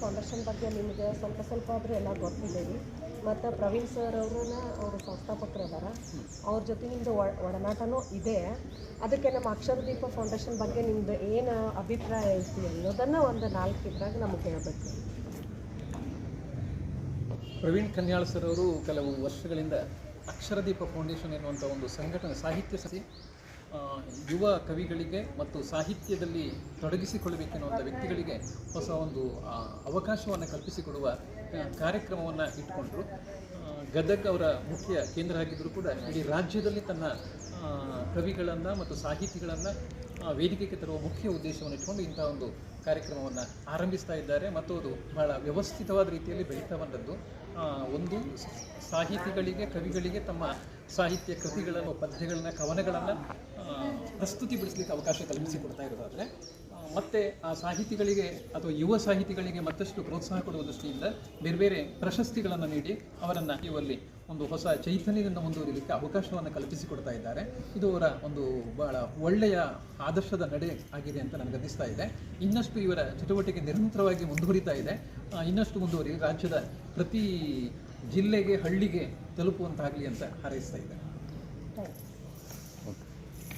Foundation ಬಗ್ಗೆ ನಿಮಗೆ ಸ್ವಲ್ಪ ಸ್ವಲ್ಪ ಆದರೂ ಎಲ್ಲ ಗೊತ್ತಿದ್ದೀವಿ ಮತ್ತು ಪ್ರವೀಣ್ ಸರ್ ಅವ್ರನ್ನ ಅವರು ಸಂಸ್ಥಾಪಕರು ಅದಾರ ಅವ್ರ ಜೊತೆ ನಿಮ್ಮದು ಒಡನಾಟನೂ ಇದೆ. ಅದಕ್ಕೆ ನಮ್ಮ ಅಕ್ಷರದೀಪ ಫೌಂಡೇಶನ್ ಬಗ್ಗೆ ನಿಮ್ಮದು ಏನು ಅಭಿಪ್ರಾಯ ಐತಿ ಅನ್ನೋದನ್ನು ಒಂದು ನಾಲ್ಕು ಇದ್ರಾಗ ನಮಗೆ ಹೇಳಬೇಕು. ಪ್ರವೀಣ್ ಕನ್ಯಾಳ್ ಸರ್ ಅವರು ಕೆಲವು ವರ್ಷಗಳಿಂದ ಅಕ್ಷರದೀಪ ಫೌಂಡೇಶನ್ ಎನ್ನುವಂಥ ಒಂದು ಸಂಘಟನೆ, ಸಾಹಿತ್ಯ ಯುವ ಕವಿಗಳಿಗೆ ಮತ್ತು ಸಾಹಿತ್ಯದಲ್ಲಿ ತೊಡಗಿಸಿಕೊಳ್ಳಬೇಕೆನ್ನುವಂಥ ವ್ಯಕ್ತಿಗಳಿಗೆ ಹೊಸ ಒಂದು ಅವಕಾಶವನ್ನು ಕಲ್ಪಿಸಿಕೊಡುವ ಕಾರ್ಯಕ್ರಮವನ್ನು ಇಟ್ಕೊಂಡ್ರು. ಗದಗ್ ಅವರ ಮುಖ್ಯ ಕೇಂದ್ರ ಆಗಿದ್ದರೂ ಕೂಡ ಇಡೀ ರಾಜ್ಯದಲ್ಲಿ ತನ್ನ ಕವಿಗಳನ್ನು ಮತ್ತು ಸಾಹಿತಿಗಳನ್ನು ವೇದಿಕೆಗೆ ತರುವ ಮುಖ್ಯ ಉದ್ದೇಶವನ್ನು ಇಟ್ಕೊಂಡು ಇಂಥ ಒಂದು ಕಾರ್ಯಕ್ರಮವನ್ನು ಆರಂಭಿಸ್ತಾ ಇದ್ದಾರೆ. ಮತ್ತು ಅದು ಬಹಳ ವ್ಯವಸ್ಥಿತವಾದ ರೀತಿಯಲ್ಲಿ ಬೆಳೀತಾ ಬಂದದ್ದು. ಒಂದು ಸಾಹಿತಿಗಳಿಗೆ, ಕವಿಗಳಿಗೆ ತಮ್ಮ ಸಾಹಿತ್ಯ ಕೃತಿಗಳನ್ನು, ಪದ್ಯಗಳನ್ನು, ಕವನಗಳನ್ನು ಪ್ರಸ್ತುತಿಪಡಿಸಲಿಕ್ಕೆ ಅವಕಾಶ ಕಲ್ಪಿಸಿಕೊಡ್ತಾ ಇರೋದಾದರೆ ಮತ್ತೆ ಆ ಸಾಹಿತಿಗಳಿಗೆ ಅಥವಾ ಯುವ ಸಾಹಿತಿಗಳಿಗೆ ಮತ್ತಷ್ಟು ಪ್ರೋತ್ಸಾಹ ಕೊಡುವ ದೃಷ್ಟಿಯಿಂದ ಬೇರೆ ಬೇರೆ ಪ್ರಶಸ್ತಿಗಳನ್ನು ನೀಡಿ ಅವರನ್ನು ಇವಲ್ಲಿ ಒಂದು ಹೊಸ ಚೈತನ್ಯದಿಂದ ಮುಂದುವರಿಲಿಕ್ಕೆ ಅವಕಾಶವನ್ನು ಕಲ್ಪಿಸಿಕೊಡ್ತಾ ಇದ್ದಾರೆ. ಇದು ಅವರ ಒಂದು ಬಹಳ ಒಳ್ಳೆಯ ಆದರ್ಶದ ನಡೆ ಆಗಿದೆ ಅಂತ ನನಗೆ ಅನ್ನಿಸ್ತಾ ಇದೆ. ಇನ್ನಷ್ಟು ಇವರ ಚಟುವಟಿಕೆ ನಿರಂತರವಾಗಿ ಮುಂದುವರಿತಾ ಇದೆ. ಇನ್ನಷ್ಟು ಮುಂದುವರಿ ರಾಜ್ಯದ ಪ್ರತಿ ಜಿಲ್ಲೆಗೆ, ಹಳ್ಳಿಗೆ ತಲುಪುವಂತಾಗಲಿ ಅಂತ ಹಾರೈಸ್ತಾ ಇದೆ